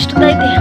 estudar e ter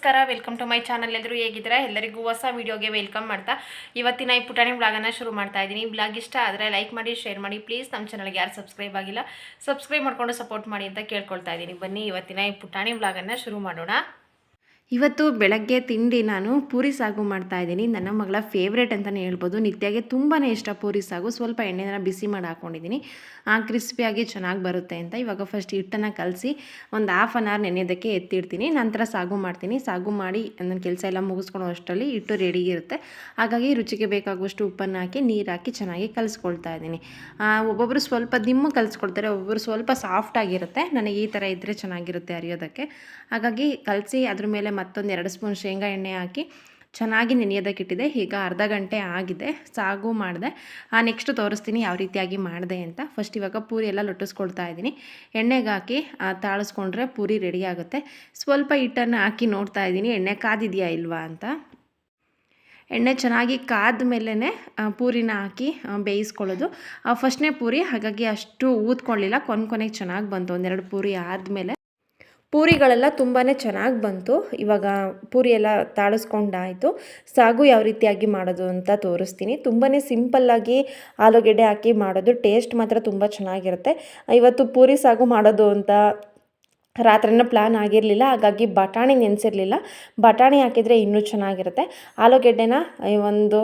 ನಮಸ್ಕಾರ welcome to my channel ಎಲ್ಲರೂ ಹೇಗಿದ್ದೀರಾ? ಎಲ್ಲರಿಗೂ ಹೊಸ ವೀಡಿಯೋಗೆ ವೆಲ್ಕಮ್ ಮಾಡ್ತಾ. ಇವತ್ತಿನ ಈ ಪುಟಾಣಿ ಬ್ಲಾಗನ್ನು ಶುರು ಮಾಡ್ತಾ ಇದ್ದೀನಿ. ಬ್ಲಾಗ್ ಇಷ್ಟ ಆದರೆ ಲೈಕ್ ಮಾಡಿ ಶೇರ್ ಮಾಡಿ. ಪ್ಲೀಸ್ ನಮ್ಮ ಚಾನಲ್ಗೆ ಯಾರು ಸಬ್ಸ್ಕ್ರೈಬ್ ಆಗಿಲ್ಲ ಸಬ್ಸ್ಕ್ರೈಬ್ ಮಾಡಿಕೊಂಡು ಸಪೋರ್ಟ್ ಮಾಡಿ ಅಂತ ಕೇಳ್ಕೊಳ್ತಾ ಇದ್ದೀನಿ. ಬನ್ನಿ, ಇವತ್ತಿನ ಈ ಪುಟಾಣಿ ಬ್ಲಾಗನ್ನು ಶುರು ಮಾಡೋಣ. ಇವತ್ತು ಬೆಳಗ್ಗೆ ತಿಂಡಿ ನಾನು ಪೂರಿ ಸಾಗು ಮಾಡ್ತಾ ಇದ್ದೀನಿ. ನನ್ನ ಮಗಳ ಫೇವ್ರೇಟ್ ಅಂತಲೇ ಹೇಳ್ಬೋದು. ನಿತ್ಯಗೆ ತುಂಬಾ ಇಷ್ಟ ಪೂರಿ ಸಾಗು. ಸ್ವಲ್ಪ ಎಣ್ಣೆನ ಬಿಸಿ ಮಾಡಿ ಹಾಕ್ಕೊಂಡಿದ್ದೀನಿ ಆ ಕ್ರಿಸ್ಪಿಯಾಗಿ ಚೆನ್ನಾಗಿ ಬರುತ್ತೆ ಅಂತ ಇವಾಗ ಫಸ್ಟ್ ಹಿಟ್ಟನ್ನು ಕಲಸಿ ಒಂದು ಹಾಫ್ ಆನ್ ಅವರ್ ನೆನೆಯೋದಕ್ಕೆ ಎತ್ತಿಡ್ತೀನಿ. ನಂತರ ಸಾಗು ಮಾಡ್ತೀನಿ. ಸಾಗು ಮಾಡಿ ನನ್ನ ಕೆಲಸ ಎಲ್ಲ ಮುಗಿಸ್ಕೊಳ್ಳೋ ಅಷ್ಟರಲ್ಲಿ ಹಿಟ್ಟು ರೆಡಿ ಇರುತ್ತೆ. ಹಾಗಾಗಿ ರುಚಿಗೆ ಬೇಕಾಗುವಷ್ಟು ಉಪ್ಪನ್ನು ಹಾಕಿ, ನೀರು ಹಾಕಿ ಚೆನ್ನಾಗಿ ಕಲಿಸ್ಕೊಳ್ತಾ ಇದ್ದೀನಿ. ಒಬ್ಬೊಬ್ಬರು ಸ್ವಲ್ಪ ದಿಮ್ಮು ಕಲಿಸ್ಕೊಳ್ತಾರೆ. ಒಬ್ಬೊಬ್ಬರು ಸ್ವಲ್ಪ ಸಾಫ್ಟ್ ಆಗಿರುತ್ತೆ. ನನಗೆ ಈ ಥರ ಇದ್ದರೆ ಚೆನ್ನಾಗಿರುತ್ತೆ ಅರಿಯೋದಕ್ಕೆ. ಹಾಗಾಗಿ ಕಲಸಿ ಅದ್ರ ಮೇಲೆ ಮತ್ತೊಂದು ಎರಡು ಸ್ಪೂನ್ ಶೇಂಗಾ ಎಣ್ಣೆ ಹಾಕಿ ಚೆನ್ನಾಗಿ ನೆನೆಯೋದಕ್ಕಿಟ್ಟಿದೆ. ಈಗ ಅರ್ಧ ಗಂಟೆ ಆಗಿದೆ. ಸಾಗು ಮಾಡಿದೆ. ನೆಕ್ಸ್ಟ್ ತೋರಿಸ್ತೀನಿ ಯಾವ ರೀತಿಯಾಗಿ ಮಾಡಿದೆ ಅಂತ. ಫಸ್ಟ್ ಇವಾಗ ಪೂರಿ ಎಲ್ಲ ಲೊಟ್ಟಿಸ್ಕೊಳ್ತಾ ಇದ್ದೀನಿ. ಎಣ್ಣೆಗೆ ಹಾಕಿ ಆ, ತಾಳಿಸ್ಕೊಂಡ್ರೆ ಪೂರಿ ರೆಡಿ ಆಗುತ್ತೆ. ಸ್ವಲ್ಪ ಹಿಟ್ಟನ್ನು ಹಾಕಿ ನೋಡ್ತಾ ಇದ್ದೀನಿ. ಎಣ್ಣೆ ಕಾದಿದೆಯಾ ಇಲ್ವಾ ಅಂತ. ಎಣ್ಣೆ ಚೆನ್ನಾಗಿ ಕಾದ ಮೇಲೇ ಪೂರಿನ ಹಾಕಿ ಬೇಯಿಸ್ಕೊಳ್ಳೋದು. ಫಸ್ಟ್ನೇ ಪೂರಿ ಹಾಗಾಗಿ ಅಷ್ಟು ಊದ್ಕೊಳ್ಳಿಲ್ಲ. ಕೊನೆ ಕೊನೆಗೆ ಚೆನ್ನಾಗಿ ಬಂತು. ಒಂದೆರಡು ಪೂರಿ ಆದಮೇಲೆ. ಪೂರಿಗಳೆಲ್ಲ ತುಂಬಾ ಚೆನ್ನಾಗಿ ಬಂತು. ಇವಾಗ ಪೂರಿ ಎಲ್ಲ ತಾಳಿಸ್ಕೊಂಡಾಯಿತು. ಸಾಗು ಯಾವ ರೀತಿಯಾಗಿ ಮಾಡೋದು ಅಂತ ತೋರಿಸ್ತೀನಿ. ತುಂಬಾ ಸಿಂಪಲ್ಲಾಗಿ ಆಲೂಗೆಡ್ಡೆ ಹಾಕಿ ಮಾಡೋದು. ಟೇಸ್ಟ್ ಮಾತ್ರ ತುಂಬ ಚೆನ್ನಾಗಿರುತ್ತೆ. ಇವತ್ತು ಪೂರಿ ಸಾಗು ಮಾಡೋದು ಅಂತ ರಾತ್ರಿನ ಪ್ಲ್ಯಾನ್ ಆಗಿರಲಿಲ್ಲ. ಹಾಗಾಗಿ ಬಟಾಣಿ ನೆನೆಸಿರಲಿಲ್ಲ. ಬಟಾಣಿ ಹಾಕಿದರೆ ಇನ್ನೂ ಚೆನ್ನಾಗಿರುತ್ತೆ. ಆಲೂಗೆಡ್ಡೆನ ಒಂದು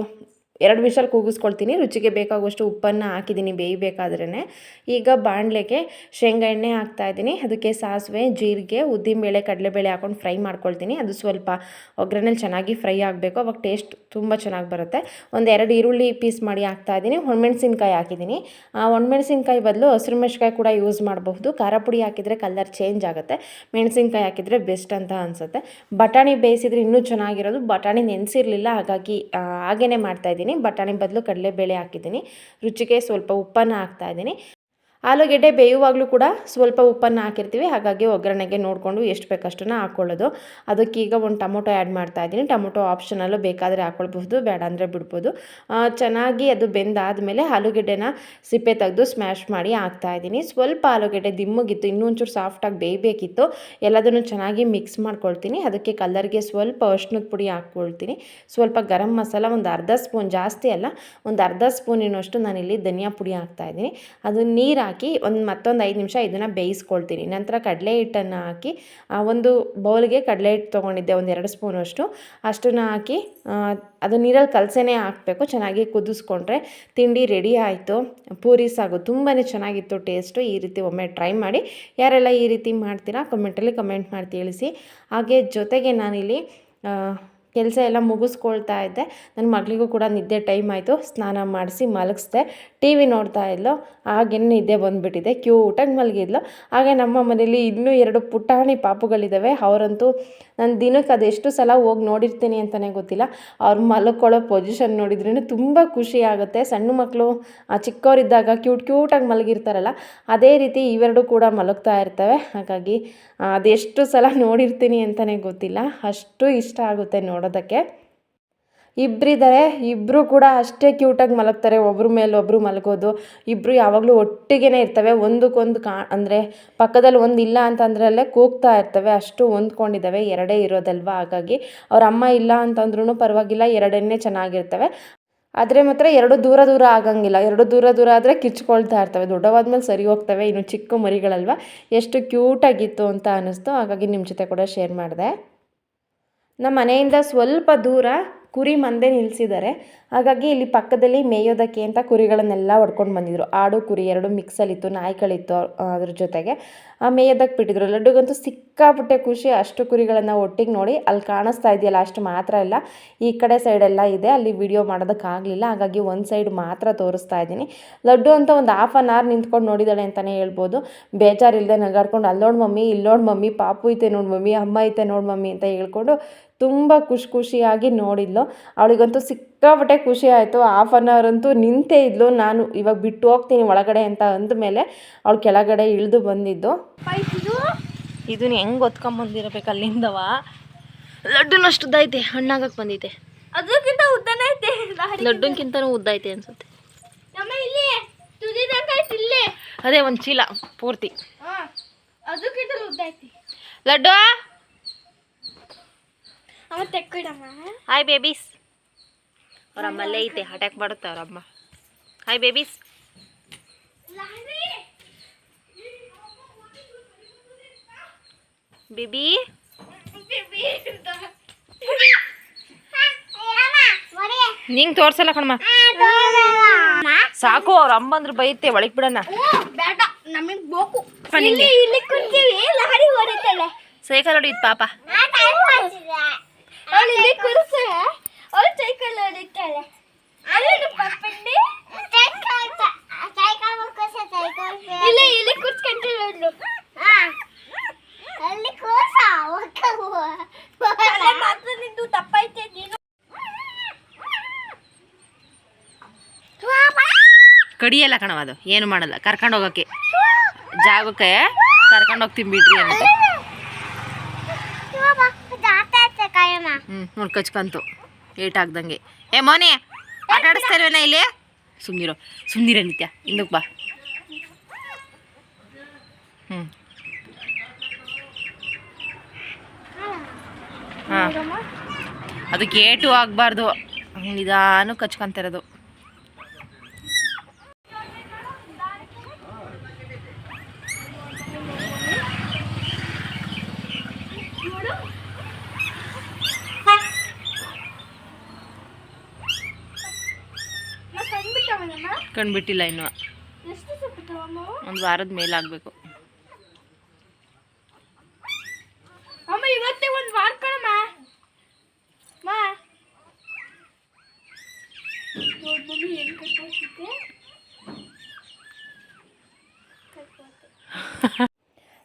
ಎರಡು ವಿಷಲ್ ಕೂಗಿಸ್ಕೊಳ್ತೀನಿ. ರುಚಿಗೆ ಬೇಕಾಗುವಷ್ಟು ಉಪ್ಪನ್ನು ಹಾಕಿದ್ದೀನಿ ಬೇಯಬೇಕಾದ್ರೇ ಈಗ ಬಾಣಲೆಗೆ ಶೇಂಗಾ ಎಣ್ಣೆ ಹಾಕ್ತಾ ಇದ್ದೀನಿ. ಅದಕ್ಕೆ ಸಾಸಿವೆ ಜೀರಿಗೆ ಉದ್ದಿನಬೇಳೆ ಕಡಲೆಬೇಳೆ ಹಾಕೊಂಡು ಫ್ರೈ ಮಾಡ್ಕೊಳ್ತೀನಿ. ಅದು ಸ್ವಲ್ಪ ಒಗ್ಗರಣೆಲಿ ಚೆನ್ನಾಗಿ ಫ್ರೈ ಆಗಬೇಕು. ಅವಾಗ ಟೇಸ್ಟ್ ತುಂಬ ಚೆನ್ನಾಗಿ ಬರುತ್ತೆ. ಒಂದು ಎರಡು ಈರುಳ್ಳಿ ಪೀಸ್ ಮಾಡಿ ಹಾಕ್ತಾ ಇದ್ದೀನಿ. ಒಣಮೆಣ್ಸಿನ್ಕಾಯಿ ಹಾಕಿದ್ದೀನಿ. ಆ ಒಣಮೆಣ್ಸಿನ್ಕಾಯಿ ಬದಲು ಹಸಿರು ಮೆಣಸಿನ್ಕಾಯಿ ಕೂಡ ಯೂಸ್ ಮಾಡಬಹುದು. ಖಾರ ಪುಡಿ ಹಾಕಿದರೆ ಕಲರ್ ಚೇಂಜ್ ಆಗುತ್ತೆ. ಮೆಣಸಿನ್ಕಾಯಿ ಹಾಕಿದರೆ ಬೆಸ್ಟ್ ಅಂತ ಅನಿಸುತ್ತೆ. ಬಟಾಣಿ ಬೇಯಿಸಿದ್ರೆ ಇನ್ನೂ ಚೆನ್ನಾಗಿರೋದು. ಬಟಾಣಿ ನೆನೆಸಿರಲಿಲ್ಲ. ಹಾಗಾಗಿ ಆ, ಹಾಗೇನೆ ಬಟಾಣಿ ಬದಲು ಕಡಲೆಬೇಳೆ ಹಾಕಿದ್ದೀನಿ. ರುಚಿಗೆ ಸ್ವಲ್ಪ ಉಪ್ಪನ್ನು ಹಾಕ್ತಾಯಿದ್ದೀನಿ ಆಲೂಗೆಡ್ಡೆ ಬೇಯುವಾಗಲೂ ಕೂಡ ಸ್ವಲ್ಪ ಉಪ್ಪನ್ನು ಹಾಕಿರ್ತೀವಿ. ಹಾಗಾಗಿ ಒಗ್ಗರಣೆಗೆ ನೋಡಿಕೊಂಡು ಎಷ್ಟು ಬೇಕಷ್ಟನ್ನು ಹಾಕ್ಕೊಳ್ಳೋದು ಅದಕ್ಕೀಗ ಒಂದು ಟೊಮೊಟೊ ಆ್ಯಡ್ ಮಾಡ್ತಾ ಇದ್ದೀನಿ. ಟೊಮೊಟೊ ಆಪ್ಷನಲ್ಲೂ ಬೇಕಾದರೆ ಹಾಕ್ಕೊಳ್ಬಹುದು ಬೇಡ ಅಂದರೆ ಬಿಡ್ಬೋದು. ಚೆನ್ನಾಗಿ ಅದು ಬೆಂದಾದಮೇಲೆ ಆಲೂಗೆಡ್ಡೆನ ಸಿಪ್ಪೆ ತೆಗೆದು ಸ್ಮ್ಯಾಶ್ ಮಾಡಿ ಹಾಕ್ತಾ ಇದ್ದೀನಿ. ಸ್ವಲ್ಪ ಆಲೂಗೆಡ್ಡೆ ದಿಮ್ಮಗಿತ್ತು ಇನ್ನೂ ಒಂಚೂರು ಸಾಫ್ಟಾಗಿ ಬೇಯಬೇಕಿತ್ತು. ಎಲ್ಲದನ್ನು ಚೆನ್ನಾಗಿ ಮಿಕ್ಸ್ ಮಾಡ್ಕೊಳ್ತೀನಿ. ಅದಕ್ಕೆ ಕಲರ್ಗೆ ಸ್ವಲ್ಪ ಅರ್ಶಿನದ ಪುಡಿ ಹಾಕ್ಕೊಳ್ತೀನಿ. ಸ್ವಲ್ಪ ಗರಂ ಮಸಾಲ, ಒಂದು ಅರ್ಧ ಸ್ಪೂನ್ ಜಾಸ್ತಿ ಅಲ್ಲ, ಒಂದು ಅರ್ಧ ಸ್ಪೂನಿನಷ್ಟು ನಾನಿಲ್ಲಿ ಧನಿಯಾ ಪುಡಿ ಹಾಕ್ತಾ ಇದ್ದೀನಿ. ಅದು ನೀರು ಒಂದು ಮತ್ತೊಂದು ಐದು ನಿಮಿಷ ಇದನ್ನು ಬೇಯಿಸ್ಕೊಳ್ತೀನಿ. ನಂತರ ಕಡಲೆ ಹಿಟ್ಟನ್ನು ಹಾಕಿ ಒಂದು ಬೌಲ್ಗೆ ಕಡಲೆ ಹಿಟ್ಟು ತೊಗೊಂಡಿದ್ದೆ, ಒಂದು ಎರಡು ಸ್ಪೂನಷ್ಟು ಅಷ್ಟನ್ನು ಹಾಕಿ ಅದು ನೀರಲ್ಲಿ ಕಲಸೇನೆ ಹಾಕಬೇಕು. ಚೆನ್ನಾಗಿ ಕುದಿಸ್ಕೊಂಡ್ರೆ ತಿಂಡಿ ರೆಡಿ ಆಯಿತು. ಪೂರಿ ಸಾಗು ತುಂಬಾ ಚೆನ್ನಾಗಿತ್ತು ಟೇಸ್ಟು. ಈ ರೀತಿ ಒಮ್ಮೆ ಟ್ರೈ ಮಾಡಿ. ಯಾರೆಲ್ಲ ಈ ರೀತಿ ಮಾಡ್ತೀರಾ ಕಮೆಂಟಲ್ಲಿ ಕಮೆಂಟ್ ಮಾಡಿ ತಿಳಿಸಿ. ಹಾಗೆ ಜೊತೆಗೆ ನಾನಿಲ್ಲಿ ಕೆಲಸ ಎಲ್ಲ ಮುಗಿಸ್ಕೊಳ್ತಾ ಇದ್ದೆ. ನನ್ನ ಮಗಳಿಗೂ ಕೂಡ ನಿದ್ದೆ ಟೈಮ್ ಆಯಿತು. ಸ್ನಾನ ಮಾಡಿಸಿ ಮಲಗಿಸ್ದೆ. ಟಿ ವಿ ನೋಡ್ತಾ ಇದ್ಲು. ಹಾಗೇನು ನಿದ್ದೆ ಬಂದುಬಿಟ್ಟಿದೆ. ಕ್ಯೂಟಾಗಿ ಮಲಗಿದ್ಲು. ಹಾಗೆ ನಮ್ಮ ಮನೇಲಿ ಇನ್ನೂ ಎರಡು ಪುಟಾಣಿ ಪಾಪುಗಳಿದ್ದಾವೆ ಅವರಂತೂ ನಾನು ದಿನಕ್ಕೆ ಅದೆಷ್ಟು ಸಲ ಹೋಗಿ ನೋಡಿರ್ತೀನಿ ಅಂತಲೇ ಗೊತ್ತಿಲ್ಲ. ಅವ್ರು ಮಲ್ಕೊಳ್ಳೋ ಪೊಸಿಷನ್ ನೋಡಿದ್ರೂ ತುಂಬ ಖುಷಿ ಆಗುತ್ತೆ. ಸಣ್ಣ ಮಕ್ಕಳು ಚಿಕ್ಕವರಿದ್ದಾಗ ಕ್ಯೂಟ್ ಕ್ಯೂಟಾಗಿ ಮಲಗಿರ್ತಾರಲ್ಲ, ಅದೇ ರೀತಿ ಇವೆರಡು ಕೂಡ ಮಲಗ್ತಾ ಇರ್ತವೆ. ಹಾಗಾಗಿ ಅದೆಷ್ಟು ಸಲ ನೋಡಿರ್ತೀನಿ ಅಂತಲೇ ಗೊತ್ತಿಲ್ಲ. ಅಷ್ಟು ಇಷ್ಟ ಆಗುತ್ತೆ ನೋಡೋದಕ್ಕೆ ಇಬ್ಬರಿದ್ದಾರೆ ಇಬ್ಬರು ಕೂಡ ಅಷ್ಟೇ ಕ್ಯೂಟಾಗಿ ಮಲಗ್ತಾರೆ. ಒಬ್ರ ಮೇಲೆ ಒಬ್ಬರು ಮಲಗೋದು. ಇಬ್ಬರು ಯಾವಾಗಲೂ ಒಟ್ಟಿಗೆ ಇರ್ತವೆ. ಒಂದಕ್ಕೊಂದು ಕಾ, ಅಂದರೆ ಪಕ್ಕದಲ್ಲಿ ಒಂದು ಇಲ್ಲ ಅಂತಂದ್ರಲ್ಲೇ ಕೂಗ್ತಾ ಇರ್ತವೆ. ಅಷ್ಟು ಹೊಂದ್ಕೊಂಡಿದ್ದಾವೆ. ಎರಡೇ ಇರೋದಲ್ವ? ಹಾಗಾಗಿ ಅವ್ರ ಅಮ್ಮ ಇಲ್ಲ ಅಂತಂದ್ರೂ ಪರವಾಗಿಲ್ಲ. ಎರಡನ್ನೇ ಚೆನ್ನಾಗಿರ್ತವೆ. ಆದರೆ ಮಾತ್ರ ಎರಡು ದೂರ ದೂರ ಆಗಂಗಿಲ್ಲ. ಎರಡು ದೂರ ದೂರ ಆದರೆ ಕಿಚ್ಕೊಳ್ತಾ ಇರ್ತವೆ. ದೊಡ್ಡವಾದ್ಮೇಲೆ ಸರಿ ಹೋಗ್ತವೆ. ಇನ್ನು ಚಿಕ್ಕ ಮರಿಗಳಲ್ವ? ಎಷ್ಟು ಕ್ಯೂಟಾಗಿತ್ತು ಅಂತ ಅನ್ನಿಸ್ತು. ಹಾಗಾಗಿ ನಿಮ್ಮ ಜೊತೆ ಕೂಡ ಶೇರ್ ಮಾಡಿದೆ. ನಮ್ಮ ಮನೆಯಿಂದ ಸ್ವಲ್ಪ ದೂರ ಕುರಿ ಮಂದೆ ನಿಲ್ಲಿಸಿದ್ದಾರೆ ಹಾಗಾಗಿ ಇಲ್ಲಿ ಪಕ್ಕದಲ್ಲಿ ಮೇಯೋದಕ್ಕೆ ಅಂತ ಕುರಿಗಳನ್ನೆಲ್ಲ ಹೊಡ್ಕೊಂಡು ಬಂದಿದ್ರು. ಆಡು ಕುರಿ ಎರಡು ಮಿಕ್ಸಲ್ಲಿತ್ತು, ನಾಯಿಗಳಿತ್ತು ಅದ್ರ ಜೊತೆಗೆ. ಆ, ಮೇಯೋದಕ್ಕೆ ಬಿಟ್ಟಿದ್ರು. ಲಡ್ಡುಗಂತೂ ಸಿಕ್ಕಾಪಟ್ಟೆ ಖುಷಿ. ಅಷ್ಟು ಕುರಿಗಳನ್ನು ಒಟ್ಟಿಗೆ ನೋಡಿ ಅಲ್ಲಿ ಕಾಣಿಸ್ತಾ ಇದೆಯಲ್ಲ, ಅಷ್ಟು ಮಾತ್ರ ಇಲ್ಲ ಈ ಕಡೆ ಸೈಡೆಲ್ಲ ಇದೆ. ಅಲ್ಲಿ ವಿಡಿಯೋ ಮಾಡೋದಕ್ಕಾಗಲಿಲ್ಲ. ಹಾಗಾಗಿ ಒಂದು ಸೈಡ್ ಮಾತ್ರ ತೋರಿಸ್ತಾ ಇದ್ದೀನಿ. ಲಡ್ಡು ಅಂತ ಒಂದು ಹಾಫ್ ಆನ್ ಅವರ್ ನಿಂತ್ಕೊಂಡು ನೋಡಿದ್ದಾಳೆ ಅಂತಲೇ ಹೇಳ್ಬೋದು. ಬೇಜಾರಿಲ್ಲದೆ ನಗಾಡ್ಕೊಂಡು, ಅಲ್ಲೋಡ್ ಮಮ್ಮಿ, ಇಲ್ಲೋಡ್ ಮಮ್ಮಿ, ಪಾಪು ಐತೆ ನೋಡಿ ಮಮ್ಮಿ, ಅಮ್ಮ ಐತೆ ನೋಡಿ ಮಮ್ಮಿ, ಅಂತ ಹೇಳ್ಕೊಂಡು ತುಂಬ ಖುಷಿ ಖುಷಿಯಾಗಿ ನೋಡಿದ್ಲು. ಅವಳಿಗಂತೂ ಸಿಕ್ಕಾಪಟ್ಟೆ ಖುಷಿ ಆಯಿತು. ಹಾಫ್ ಆನ್ ಅವರ್ ಅಂತೂ ನಿಂತೇ ಇದ್ಲು. ನಾನು ಇವಾಗ ಬಿಟ್ಟು ಹೋಗ್ತೀನಿ ಒಳಗಡೆ ಅಂತ ಅಂದಮೇಲೆ ಅವಳು ಕೆಳಗಡೆ ಇಳಿದು ಬಂದಿದ್ದು. ಇದನ್ನ ಹೆಂಗೆ ಒತ್ಕೊಂಬಂದಿರಬೇಕು ಅಲ್ಲಿಂದವ? ಲಡ್ಡುನಷ್ಟು ಉದ್ದೈತೆ ಹಣ್ಣಾಗಕ್ಕೆ ಬಂದಿದೆ ಅದಕ್ಕಿಂತ ಉದ್ದನೇ ಐತೆ. ಲಡ್ಡುನ್ಕಿಂತನೂ ಉದ್ದ ಐತೆ ಅನ್ಸುತ್ತೆ. ಐತಿ ಅದೇ ಒಂದು ಚೀಲ ಪೂರ್ತಿ. ಹಾ ಅದಕ್ಕಿಂತ ಉದ್ದ ಐತಿ. ಲಡ್ಡು! ಹಾಯ್ ಬೇಬೀಸ್ ಅವ್ರ ಅಮ್ಮಲ್ಲೇ ಐತೆ ಅಟ್ಯಾಕ್ ಮಾಡುತ್ತೆ ಅವ್ರ ಅಮ್ಮ ಹಾಯ್ ಬೇಬೀಸ್ ಬೇಬಿ ನಿಂಗೆ ತೋರ್ಸಲ್ಲ ಕಣಮ್ಮ. ಸಾಕು ಅವ್ರ ಅಮ್ಮ ಅಂದ್ರೆ ಬೈತೆ ಒಳಗೆ ಬಿಡೋಣ. ಬೇಡ ನಮಗ್ ಬೇಕು. ಇಲ್ಲಿ ಇಲ್ಲಿ ಕುಂತೀವಿ ಲಹರಿ ಹೊಡಿತಾಳೆ ಸೈಕಲ್ ಹೊಡಿದ್ ಪಾಪ. ಅವಳು ಇಲ್ಲಿ ಕುರ್ಸ ಅವಳು ಸೈಕಲ್ ಹೊಡಿತಾಳೆ ಅಲ್ಲಿ ಪಪ್ಪಂಡಿ. ಇಲ್ಲ, ಇಲ್ಲಿ ಕೂರ್ಸ್ಕೊಂತೀವಿ ಅವಳು ಅಲ್ಲಿ ಕೂರ್ಸ ಮಾತ್ರ ನಿಂದು ತಪ್ಪೈತೆ, ನೀನು. ಕಡಿಯಲ್ಲ ಕಣವ ಅದು. ಏನು ಮಾಡಲ್ಲ. ಕರ್ಕೊಂಡು ಹೋಗೋಕ್ಕೆ ಜಾಗಕ್ಕೆ ಕರ್ಕೊಂಡು ಹೋಗ್ತೀನಿ ಬಿಡ್ರಿ ಅಂತ. ಹ್ಞೂ ನೋಡಿ ಕಚ್ಕಂತು ಏಟ್ ಆಗ್ದಂಗೆ. ಏ, ಮೋನಿ, ಆಟ ಆಡಿಸ್ತಾ ಇಲ್ಲಿ? ಸುಮ್ಮನಿರೋ ಸುಮ್ಮನಿರ ನಿತ್ಯ ಹಿಂದಕ್ಕೆ ಬಾ. ಹ್ಞೂ ಹಾಂ. ಅದಕ್ಕೆ ಏಟು ಆಗಬಾರ್ದು. ನಿಧಾನ ಕಚ್ಕೊಂತಿರೋದು ಕಂಡ್ಬಿಟ್ಟಿಲ್ಲ ಇನ್ನು. ಒಂದು ವಾರದ ಮೇಲೆ ಆಗಬೇಕು ಅಮ್ಮ ಇವತ್ತೇ ಒಂದು ವಾರ ಕಣಮ್ಮ. ಮಾ. ನೋಡ್ ಮಮ್ಮಿ ಏನು ಕಟ್ಟಾಕಿದ್ದೆ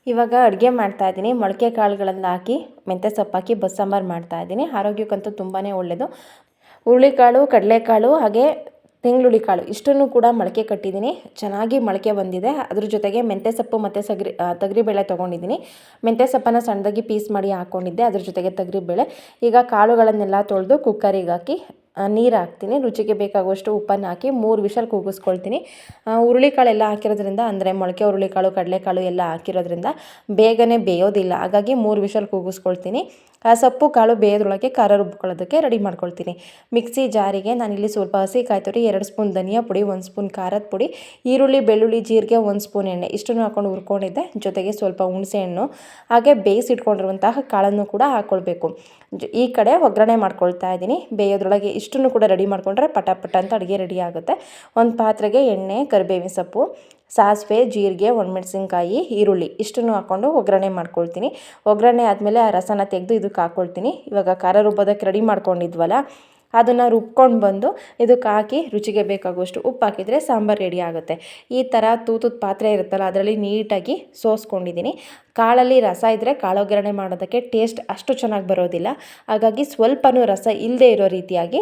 ಇವಾಗ ಅಡುಗೆ ಮಾಡ್ತಾ ಇದ್ದೀನಿ. ಮೊಳಕೆ ಕಾಳುಗಳನ್ನು ಹಾಕಿ ಮೆಂತ್ಯ ಸೊಪ್ಪು ಹಾಕಿ ಬಸ್ಸಾಂಬಾರು ಮಾಡ್ತಾ ಇದ್ದೀನಿ. ಆರೋಗ್ಯಕ್ಕಂತೂ ತುಂಬಾ ಒಳ್ಳೆಯದು ಹುರುಳಿಕಾಳು ಕಡಲೆಕಾಳು ಹಾಗೆ ತೆಂಗುಳಿ ಕಾಳು. ಇಷ್ಟನ್ನು ಕೂಡ ಮೊಳಕೆ ಕಟ್ಟಿದ್ದೀನಿ. ಚೆನ್ನಾಗಿ ಮೊಳಕೆ ಬಂದಿದೆ. ಅದ್ರ ಜೊತೆಗೆ ಮೆಂತ್ಯ ಸೊಪ್ಪು ಮತ್ತು ಸಗ್ರಿ ತೊಗರಿಬೇಳೆ ತೊಗೊಂಡಿದ್ದೀನಿ. ಮೆಂತ್ಯ ಸೊಪ್ಪನ್ನು ಸಣ್ಣದಾಗಿ ಪೀಸ್ ಮಾಡಿ ಹಾಕ್ಕೊಂಡಿದ್ದೆ ಅದ್ರ ಜೊತೆಗೆ ತೊಗರಿಬೇಳೆ. ಈಗ ಕಾಳುಗಳನ್ನೆಲ್ಲ ತೊಳೆದು ಕುಕ್ಕರಿಗೆ ಹಾಕಿ ನೀರು ಹಾಕ್ತೀನಿ. ರುಚಿಗೆ ಬೇಕಾಗುವಷ್ಟು ಉಪ್ಪನ್ನು ಹಾಕಿ ಮೂರು ವಿಷಲ್ ಕೂಗಿಸ್ಕೊಳ್ತೀನಿ. ಹುರುಳಿಕಾಳೆಲ್ಲ ಹಾಕಿರೋದ್ರಿಂದ, ಅಂದರೆ ಮೊಳಕೆ ಹುರುಳಿಕಾಳು, ಕಡಲೆಕಾಳು ಎಲ್ಲ ಹಾಕಿರೋದ್ರಿಂದ ಬೇಗನೆ ಬೇಯೋದಿಲ್ಲ. ಹಾಗಾಗಿ ಮೂರು ವಿಷಲ್ ಕೂಗಿಸ್ಕೊಳ್ತೀನಿ. ಆ, ಸೊಪ್ಪು, ಕಾಳು ಬೇಯೋದ್ರೊಳಗೆ ಖಾರ ರುಬ್ಕೊಳ್ಳೋದಕ್ಕೆ ರೆಡಿ ಮಾಡ್ಕೊಳ್ತೀನಿ. ಮಿಕ್ಸಿ ಜಾರಿಗೆ ನಾನಿಲ್ಲಿ ಸ್ವಲ್ಪ ಹಸಿ ಕಾಯಿ ತುರಿ, ಎರಡು ಸ್ಪೂನ್ ಧನಿಯಾ ಪುಡಿ, ಒಂದು ಸ್ಪೂನ್ ಖಾರದ ಪುಡಿ, ಈರುಳ್ಳಿ, ಬೆಳ್ಳುಳ್ಳಿ, ಜೀರಿಗೆ, ಒಂದು ಸ್ಪೂನ್ ಎಣ್ಣೆ ಇಷ್ಟನ್ನು ಹಾಕೊಂಡು ಹುರ್ಕೊಂಡಿದ್ದೆ. ಜೊತೆಗೆ ಸ್ವಲ್ಪ ಹುಣಸೆಹಣ್ಣು ಹಾಗೆ ಬೇಯಿಸಿಟ್ಕೊಂಡಿರುವಂತಹ ಕಾಳನ್ನು ಕೂಡ ಹಾಕ್ಕೊಳ್ಬೇಕು ಈ ಕಡೆ ಒಗ್ಗರಣೆ ಮಾಡ್ಕೊಳ್ತಾ ಇದ್ದೀನಿ. ಬೇಯೋದ್ರೊಳಗೆ ಇಷ್ಟನ್ನು ಕೂಡ ರೆಡಿ ಮಾಡಿಕೊಂಡ್ರೆ ಪಟ ಪಟ ಅಂತ ಅಡುಗೆ ರೆಡಿ ಆಗುತ್ತೆ. ಒಂದು ಪಾತ್ರೆಗೆ ಎಣ್ಣೆ, ಕರಿಬೇವಿನ ಸೊಪ್ಪು, ಸಾಸಿವೆ, ಜೀರಿಗೆ, ಒಣಮೆಣಸಿನ್ಕಾಯಿ, ಈರುಳ್ಳಿ ಇಷ್ಟನ್ನು ಹಾಕ್ಕೊಂಡು ಒಗ್ಗರಣೆ ಮಾಡ್ಕೊಳ್ತೀನಿ. ಒಗ್ಗರಣೆ ಆದಮೇಲೆ ಆ ರಸನ ತೆಗೆದು ಇದಕ್ಕೆ ಹಾಕ್ಕೊಳ್ತೀನಿ ಇವಾಗ ಖಾರ ರುಬ್ಬೋದಕ್ಕೆ ರೆಡಿ ಮಾಡ್ಕೊಂಡಿದ್ವಲ್ಲ ಅದನ್ನು ರುಬ್ಕೊಂಡು ಬಂದು ಇದಕ್ಕೆ ಹಾಕಿ ರುಚಿಗೆ ಬೇಕಾಗುವಷ್ಟು ಉಪ್ಪು ಹಾಕಿದರೆ ಸಾಂಬಾರು ರೆಡಿ ಆಗುತ್ತೆ. ಈ ಥರ ತೂತದ ಪಾತ್ರೆ ಇರುತ್ತಲ್ಲ, ಅದರಲ್ಲಿ ನೀಟಾಗಿ ಸೋಸ್ಕೊಂಡಿದ್ದೀನಿ ಕಾಳಲ್ಲಿ ರಸ ಇದ್ದರೆ ಕಾಳೊಗ್ಗರಣೆ ಮಾಡೋದಕ್ಕೆ ಟೇಸ್ಟ್ ಅಷ್ಟು ಚೆನ್ನಾಗಿ ಬರೋದಿಲ್ಲ. ಹಾಗಾಗಿ ಸ್ವಲ್ಪನೂ ರಸ ಇಲ್ಲದೆ ಇರೋ ರೀತಿಯಾಗಿ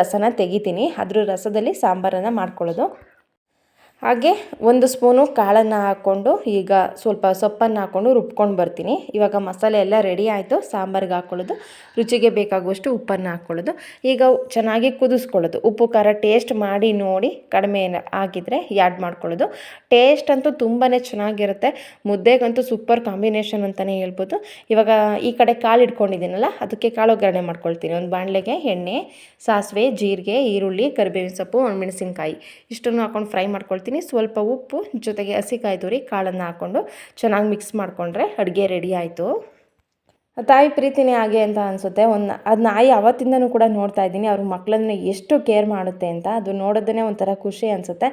ರಸನ ತೆಗಿತೀನಿ. ಅದ್ರ ರಸದಲ್ಲಿ ಸಾಂಬಾರನ್ನು ಮಾಡ್ಕೊಳ್ಳೋದು ಹಾಗೆ ಒಂದು ಸ್ಪೂನು ಕಾಳನ್ನು ಹಾಕ್ಕೊಂಡು ಈಗ ಸ್ವಲ್ಪ ಸೊಪ್ಪನ್ನು ಹಾಕ್ಕೊಂಡು ರುಬ್ಕೊಂಡು ಬರ್ತೀನಿ. ಇವಾಗ ಮಸಾಲೆ ಎಲ್ಲ ರೆಡಿ ಆಯಿತು. ಸಾಂಬಾರಿಗೆ ಹಾಕ್ಕೊಳ್ಳೋದು ರುಚಿಗೆ ಬೇಕಾಗುವಷ್ಟು ಉಪ್ಪನ್ನು ಹಾಕ್ಕೊಳ್ಳೋದು ಈಗ ಚೆನ್ನಾಗಿ ಕುದಿಸ್ಕೊಳ್ಳೋದು. ಉಪ್ಪು, ಖಾರ ಟೇಸ್ಟ್ ಮಾಡಿ ನೋಡಿ ಕಡಿಮೆ ಆಗಿದ್ರೆ ಆ್ಯಡ್ ಮಾಡ್ಕೊಳ್ಳೋದು. ಟೇಸ್ಟ್ ಅಂತೂ ತುಂಬಾ ಚೆನ್ನಾಗಿರುತ್ತೆ. ಮುದ್ದೆಗಂತೂ ಸೂಪರ್ ಕಾಂಬಿನೇಷನ್ ಅಂತಲೇ ಹೇಳ್ಬೋದು. ಇವಾಗ ಈ ಕಡೆ ಕಾಳು ಇಟ್ಕೊಂಡಿದ್ದೀನಲ್ಲ, ಅದಕ್ಕೆ ಕಾಳು ಒಗ್ಗರಣೆ ಮಾಡ್ಕೊಳ್ತೀನಿ. ಒಂದು ಬಾಣಲೆಗೆ ಎಣ್ಣೆ, ಸಾಸಿವೆ, ಜೀರಿಗೆ, ಈರುಳ್ಳಿ, ಕರಿಬೇವಿನ ಸೊಪ್ಪು, ಒಣಮೆಣಸಿನ್ಕಾಯಿ. ಇಷ್ಟನ್ನು ಹಾಕೊಂಡು ಫ್ರೈ ಮಾಡ್ಕೊಳ್ತೀನಿ. ಸ್ವಲ್ಪ ಉಪ್ಪು, ಜೊತೆಗೆ ಹಸಿ ಕಾಯಿ ತುರಿ, ಕಾಳನ್ನು ಹಾಕ್ಕೊಂಡು ಚೆನ್ನಾಗಿ ಮಿಕ್ಸ್ ಮಾಡಿಕೊಂಡ್ರೆ ಅಡುಗೆ ರೆಡಿ ಆಯಿತು. ತಾಯಿ ಪ್ರೀತಿನೇ ಹಾಗೆ ಅಂತ ಅನಿಸುತ್ತೆ. ಒಂದು ಅದು ನಾಯಿ ಅವತ್ತಿಂದನೂ ಕೂಡ ನೋಡ್ತಾ ಇದ್ದೀನಿ. ಅವ್ರ ಮಕ್ಕಳನ್ನ ಎಷ್ಟು ಕೇರ್ ಮಾಡುತ್ತೆ ಅಂತ. ಅದು ನೋಡೋದನ್ನೇ ಒಂಥರ ಖುಷಿ ಅನಿಸುತ್ತೆ.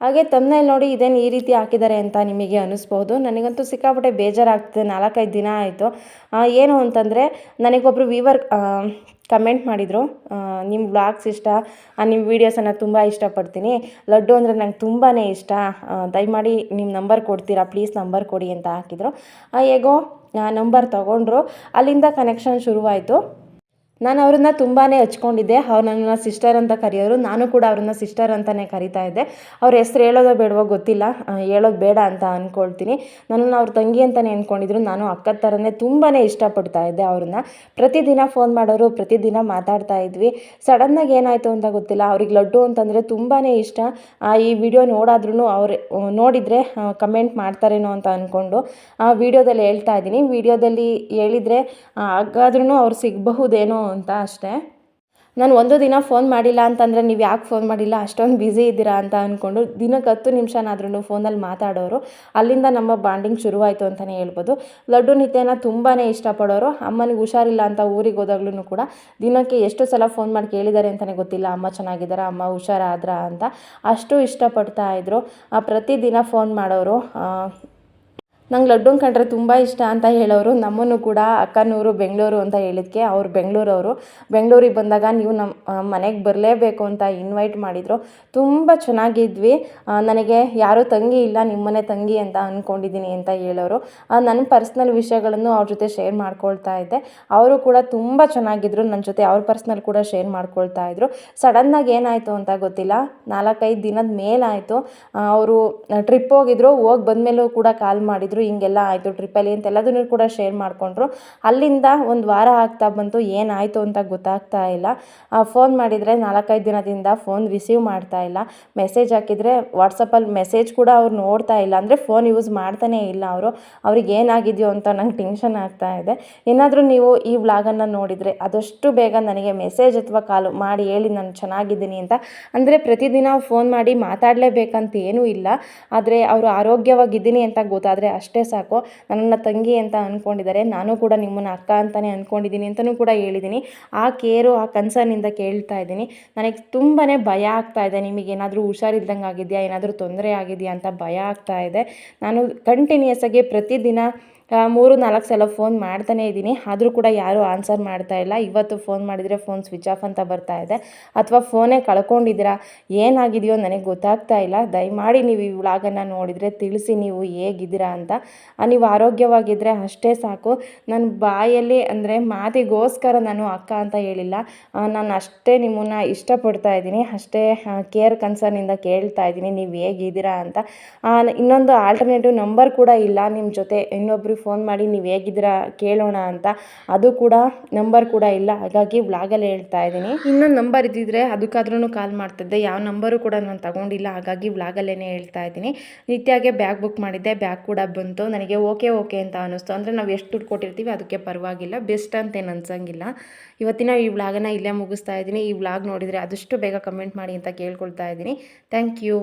ಹಾಗೆ ತಮ್ಮನೇಲಿ ನೋಡಿ ಇದೇನು ಈ ರೀತಿ ಹಾಕಿದ್ದಾರೆ ಅಂತ ನಿಮಗೆ ಅನಿಸ್ಬೋದು. ನನಗಂತೂ ಸಿಕ್ಕಾಪಟ್ಟೆ ಬೇಜಾರಾಗ್ತಿದೆ. ನಾಲ್ಕೈದು ದಿನ ಆಯಿತು. ಏನು ಅಂತಂದರೆ ನನಗೊಬ್ಬರು ವೀವರ್ ಕಮೆಂಟ್ ಮಾಡಿದರು. ನಿಮ್ಮ ಬ್ಲಾಗ್ಸ್ ಇಷ್ಟ ನಿಮ್ಮ ವೀಡಿಯೋಸನ್ನು ತುಂಬ ಇಷ್ಟಪಡ್ತೀನಿ. ಲಡ್ಡು ಅಂದರೆ ನಂಗೆ ತುಂಬಾ ಇಷ್ಟ. ದಯಮಾಡಿ ನಿಮ್ಮ ನಂಬರ್ ಕೊಡ್ತೀರಾ? ಪ್ಲೀಸ್ ನಂಬರ್ ಕೊಡಿ ಅಂತ ಹಾಕಿದರು. ಹೇಗೋ ನಂಬರ್ ತೊಗೊಂಡ್ರು. ಅಲ್ಲಿಂದ ಕನೆಕ್ಷನ್ ಶುರುವಾಯಿತು. ನಾನು ಅವ್ರನ್ನ ತುಂಬಾ ಹಚ್ಕೊಂಡಿದ್ದೆ. ಅವ್ರು ನನ್ನ ಸಿಸ್ಟರ್ ಅಂತ ಕರೆಯೋರು. ನಾನು ಕೂಡ ಅವ್ರನ್ನ ಸಿಸ್ಟರ್ ಅಂತಲೇ ಕರಿತಾ ಇದ್ದೆ. ಅವ್ರ ಹೆಸ್ರು ಹೇಳೋದೋ ಬೇಡವೋ ಗೊತ್ತಿಲ್ಲ. ಹೇಳೋದು ಬೇಡ ಅಂತ ಅಂದ್ಕೊಳ್ತೀನಿ ನನ್ನನ್ನು ಅವ್ರ ತಂಗಿ ಅಂತಲೇ ಅಂದ್ಕೊಂಡಿದ್ರು ನಾನು ಅಕ್ಕದ ಥರನೇ ತುಂಬಾ ಇಷ್ಟಪಡ್ತಾ ಇದ್ದೆ ಅವ್ರನ್ನ. ಪ್ರತಿದಿನ ಫೋನ್ ಮಾಡೋರು, ಪ್ರತಿದಿನ ಮಾತಾಡ್ತಾ ಇದ್ವಿ. ಸಡನ್ನಾಗಿ ಏನಾಯಿತು ಅಂತ ಗೊತ್ತಿಲ್ಲ. ಅವ್ರಿಗೆ ಲಡ್ಡು ಅಂತಂದರೆ ತುಂಬಾ ಇಷ್ಟ. ಈ ವಿಡಿಯೋ ನೋಡಾದ್ರೂ ಅವ್ರು ನೋಡಿದರೆ ಕಮೆಂಟ್ ಮಾಡ್ತಾರೇನೋ ಅಂತ ಅಂದ್ಕೊಂಡು ಆ ವಿಡಿಯೋದಲ್ಲಿ ಹೇಳ್ತಾ ಇದ್ದೀನಿ. ವಿಡಿಯೋದಲ್ಲಿ ಹೇಳಿದರೆ ಹಾಗಾದ್ರೂ ಅವ್ರು ಸಿಗಬಹುದೇನೋ ಅಂತ ಅಷ್ಟೇ. ನಾನು ಒಂದು ದಿನ ಫೋನ್ ಮಾಡಿಲ್ಲ ಅಂತಂದರೆ ನೀವು ಯಾಕೆ ಫೋನ್ ಮಾಡಿಲ್ಲ? ಅಷ್ಟೊಂದು ಬ್ಯುಸಿ ಇದ್ದೀರಾ ಅಂತ ಅಂದ್ಕೊಂಡು ದಿನಕ್ಕೆ ಹತ್ತು ನಿಮಿಷನಾದ್ರೂ ಫೋನಲ್ಲಿ ಮಾತಾಡೋರು. ಅಲ್ಲಿಂದ ನಮ್ಮ ಬಾಂಡಿಂಗ್ ಶುರುವಾಯಿತು ಅಂತಲೇ ಹೇಳ್ಬೋದು. ಲಡ್ಡು ನಿತ್ಯನ ತುಂಬಾ ಇಷ್ಟಪಡೋರು. ಅಮ್ಮನಿಗೆ ಹುಷಾರಿಲ್ಲ ಅಂತ ಊರಿಗೆ ಹೋದಾಗ್ಲೂ ಕೂಡ ದಿನಕ್ಕೆ ಎಷ್ಟು ಸಲ ಫೋನ್ ಮಾಡಿ ಕೇಳಿದ್ದಾರೆ ಅಂತಲೇ ಗೊತ್ತಿಲ್ಲ. ಅಮ್ಮ ಚೆನ್ನಾಗಿದ್ದಾರೆ? ಅಮ್ಮ ಹುಷಾರಾದ್ರ ಅಂತ ಅಷ್ಟು ಇಷ್ಟಪಡ್ತಾ ಇದ್ದರು ಪ್ರತಿದಿನ ಫೋನ್ ಮಾಡೋರು ನಂಗೆ ಲಡ್ಡು ಕಂಡ್ರೆ ತುಂಬ ಇಷ್ಟ ಅಂತ ಹೇಳೋರು, ನಮ್ಮನ್ನು ಕೂಡ ಅಕ್ಕನೂರು, ಬೆಂಗಳೂರು ಅಂತ ಹೇಳಿದ್ಕೆ ಅವ್ರು ಬೆಂಗಳೂರವರು. ಬೆಂಗಳೂರಿಗೆ ಬಂದಾಗ ನೀವು ನಮ್ಮ ಮನೆಗೆ ಬರಲೇಬೇಕು ಅಂತ ಇನ್ವೈಟ್ ಮಾಡಿದರು. ತುಂಬ ಚೆನ್ನಾಗಿದ್ವಿ. ನನಗೆ ಯಾರೂ ತಂಗಿ ಇಲ್ಲ, ನಿಮ್ಮನೆ ತಂಗಿ ಅಂತ ಅಂದ್ಕೊಂಡಿದ್ದೀನಿ ಅಂತ ಹೇಳೋರು. ನನ್ನ ಪರ್ಸ್ನಲ್ ವಿಷಯಗಳನ್ನು ಅವ್ರ ಜೊತೆ ಶೇರ್ ಮಾಡ್ಕೊಳ್ತಾ ಇದ್ದೆ. ಅವರು ಕೂಡ ತುಂಬ ಚೆನ್ನಾಗಿದ್ರು ನನ್ನ ಜೊತೆ ಅವ್ರ ಪರ್ಸ್ನಲ್ ಕೂಡ ಶೇರ್ ಮಾಡ್ಕೊಳ್ತಾ ಇದ್ರು. ಸಡನ್ನಾಗಿ ಏನಾಯಿತು ಅಂತ ಗೊತ್ತಿಲ್ಲ. ನಾಲ್ಕೈದು ದಿನದ ಮೇಲಾಯಿತು. ಅವರು ಟ್ರಿಪ್ ಹೋಗಿದ್ರು. ಹೋಗಿ ಬಂದಮೇಲೂ ಕೂಡ ಕಾಲ್ ಮಾಡಿದರು. ಹಿಂಗೆಲ್ಲ ಆಯಿತು ಟ್ರಿಪ್ಪಲ್ಲಿ ಅಂತೆಲ್ಲದನ್ನು ಕೂಡ ಶೇರ್ ಮಾಡಿಕೊಂಡ್ರು. ಅಲ್ಲಿಂದ ಒಂದು ವಾರ ಆಗ್ತಾ ಬಂತು, ಏನಾಯಿತು ಅಂತ ಗೊತ್ತಾಗ್ತಾ ಇಲ್ಲ. ಫೋನ್ ಮಾಡಿದರೆ ನಾಲ್ಕೈದು ದಿನದಿಂದ ಫೋನ್ ರಿಸೀವ್ ಮಾಡ್ತಾ ಇಲ್ಲ. ಮೆಸೇಜ್ ಹಾಕಿದರೆ ವಾಟ್ಸಪ್ಪಲ್ಲಿ ಮೆಸೇಜ್ ಕೂಡ ಅವ್ರು ನೋಡ್ತಾ ಇಲ್ಲ. ಅಂದರೆ ಫೋನ್ ಯೂಸ್ ಮಾಡ್ತಾನೇ ಇಲ್ಲ ಅವರು. ಅವ್ರಿಗೆ ಏನಾಗಿದೆಯೋ ಅಂತ ನಂಗೆ ಟೆನ್ಷನ್ ಆಗ್ತಾ ಇದೆ. ಏನಾದರೂ ನೀವು ಈ ವ್ಲಾಗನ್ನು ನೋಡಿದರೆ ಅದಷ್ಟು ಬೇಗ ನನಗೆ ಮೆಸೇಜ್ ಅಥವಾ ಕಾಲು ಮಾಡಿ ಹೇಳಿ, ನಾನು ಚೆನ್ನಾಗಿದ್ದೀನಿ ಅಂತ. ಅಂದರೆ ಪ್ರತಿದಿನ ಫೋನ್ ಮಾಡಿ ಮಾತಾಡಲೇಬೇಕಂತ ಏನೂ ಇಲ್ಲ. ಆದರೆ ಅವರು ಆರೋಗ್ಯವಾಗಿದ್ದೀನಿ ಅಂತ ಗೊತ್ತಾದರೆ ಅಷ್ಟೇ. ಸಾಕು. ನನ್ನ ತಂಗಿ ಅಂತ ಅಂದ್ಕೊಂಡಿದ್ದಾರೆ ನಾನು ಕೂಡ ನಿಮ್ಮನ್ನು ಅಕ್ಕ ಅಂತಲೇ ಅಂದ್ಕೊಂಡಿದ್ದೀನಿ ಅಂತಲೂ ಕೂಡ ಹೇಳಿದ್ದೀನಿ. ಆ ಕೇರು, ಆ ಕನ್ಸರ್ನಿಂದ ಕೇಳ್ತಾ ಇದ್ದೀನಿ. ನನಗೆ ತುಂಬಾ ಭಯ ಆಗ್ತಾ ಇದೆ. ನಿಮಗೇನಾದರೂ ಹುಷಾರಿಲ್ದಂಗೆ ಆಗಿದೆಯಾ? ಏನಾದರೂ ತೊಂದರೆ ಆಗಿದೆಯಾ ಅಂತ ಭಯ ಆಗ್ತಾ ಇದೆ. ನಾನು ಕಂಟಿನ್ಯೂಸ್ ಆಗಿ ಪ್ರತಿದಿನ ಮೂರು, ನಾಲ್ಕು ಸಲ ಫೋನ್ ಮಾಡ್ತಾನೇ ಇದ್ದೀನಿ. ಆದರೂ ಕೂಡ ಯಾರೂ ಆನ್ಸರ್ ಮಾಡ್ತಾ ಇಲ್ಲ. ಇವತ್ತು ಫೋನ್ ಮಾಡಿದರೆ ಫೋನ್ ಸ್ವಿಚ್ ಆಫ್ ಅಂತ ಬರ್ತಾ ಇದೆ. ಅಥವಾ ಫೋನೇ ಕಳ್ಕೊಂಡಿದ್ದೀರಾ? ಏನಾಗಿದೆಯೋ ನನಗೆ ಗೊತ್ತಾಗ್ತಾ ಇಲ್ಲ. ದಯಮಾಡಿ ನೀವು ಈ ವ್ಲಾಗನ್ನು ನೋಡಿದರೆ ತಿಳಿಸಿ ನೀವು ಹೇಗಿದ್ದೀರಾ ಅಂತ. ನೀವು ಆರೋಗ್ಯವಾಗಿದ್ದರೆ ಅಷ್ಟೇ ಸಾಕು. ನನ್ನ ಬಾಯಲ್ಲಿ ಅಂದರೆ ಮಾತಿಗೋಸ್ಕರ ನಾನು ಅಕ್ಕ ಅಂತ ಹೇಳಿಲ್ಲ. ನಾನು ಅಷ್ಟೇ ನಿಮ್ಮನ್ನು ಇಷ್ಟಪಡ್ತಾ ಇದ್ದೀನಿ. ಅಷ್ಟೇ ಕೇರ್ ಕನ್ಸರ್ನಿಂದ ಕೇಳ್ತಾ ಇದ್ದೀನಿ. ನೀವು ಹೇಗಿದ್ದೀರಾ ಅಂತ. ಇನ್ನೊಂದು ಆಲ್ಟರ್ನೇಟಿವ್ ನಂಬರ್ ಕೂಡ ಇಲ್ಲ. ನಿಮ್ಮ ಜೊತೆ ಫೋನ್ ಮಾಡಿ ನೀವು ಹೇಗಿದ್ದೀರಾ ಕೇಳೋಣ ಅಂತ. ಅದು ಕೂಡ ನಂಬರ್ ಕೂಡ ಇಲ್ಲ. ಹಾಗಾಗಿ ವ್ಲಾಗಲ್ಲಿ ಹೇಳ್ತಾ ಇದ್ದೀನಿ. ಇನ್ನೊಂದು ನಂಬರ್ ಇದ್ದಿದ್ರೆ ಅದಕ್ಕಾದ್ರೂ ಕಾಲ್ ಮಾಡ್ತಿದ್ದೆ. ಯಾವ ನಂಬರು ಕೂಡ ನಾನು ತಗೊಂಡಿಲ್ಲ. ಹಾಗಾಗಿ ವ್ಲಾಗಲ್ಲೇ ಹೇಳ್ತಾ ಇದ್ದೀನಿ. ನಿತ್ಯಾಗೆ ಬ್ಯಾಗ್ ಬುಕ್ ಮಾಡಿದ್ದೆ. ಬ್ಯಾಗ್ ಕೂಡ ಬಂತು. ನನಗೆ ಓಕೆ ಓಕೆ ಅಂತ ಅನ್ನಿಸ್ತು. ಅಂದರೆ ನಾವು ಎಷ್ಟು ದುಡ್ಡು ಕೊಟ್ಟಿರ್ತೀವಿ ಅದಕ್ಕೆ ಪರವಾಗಿಲ್ಲ. ಬೆಸ್ಟ್ ಅಂತೇನು ಅನ್ಸಂಗಿಲ್ಲ. ಇವತ್ತಿನ ಈ ವ್ಲಾಗನ್ನು ಇಲ್ಲೇ ಮುಗಿಸ್ತಾ ಇದ್ದೀನಿ. ಈ ವ್ಲಾಗ್ ನೋಡಿದರೆ ಅದಷ್ಟು ಬೇಗ ಕಮೆಂಟ್ ಮಾಡಿ ಅಂತ ಕೇಳ್ಕೊಳ್ತಾ ಇದ್ದೀನಿ. Thank you.